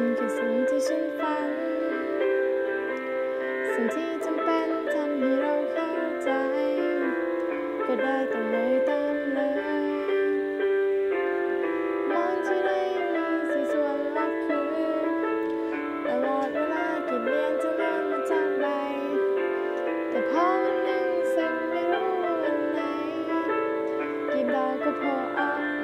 ันคือสิ่งที่ฉันฝัน สิ่งที่จำเป็นทำให้เราเข้าใจ ก็ได้แต่เลยตามเลยมองที่ได้มีสีส่วนลับคือตลอดเวลาเก็บเลียนจะเริ่มมาจากไป แต่พอวันหนึ่งสิ่งไม่รู้วันไหนกี่ดอกก็พผออก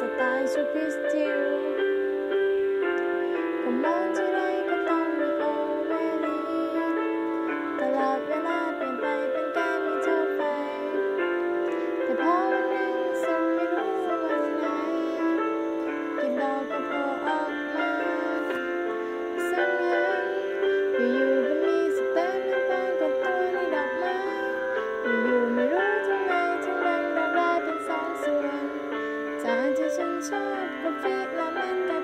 a thousand pieces. feet, my mind.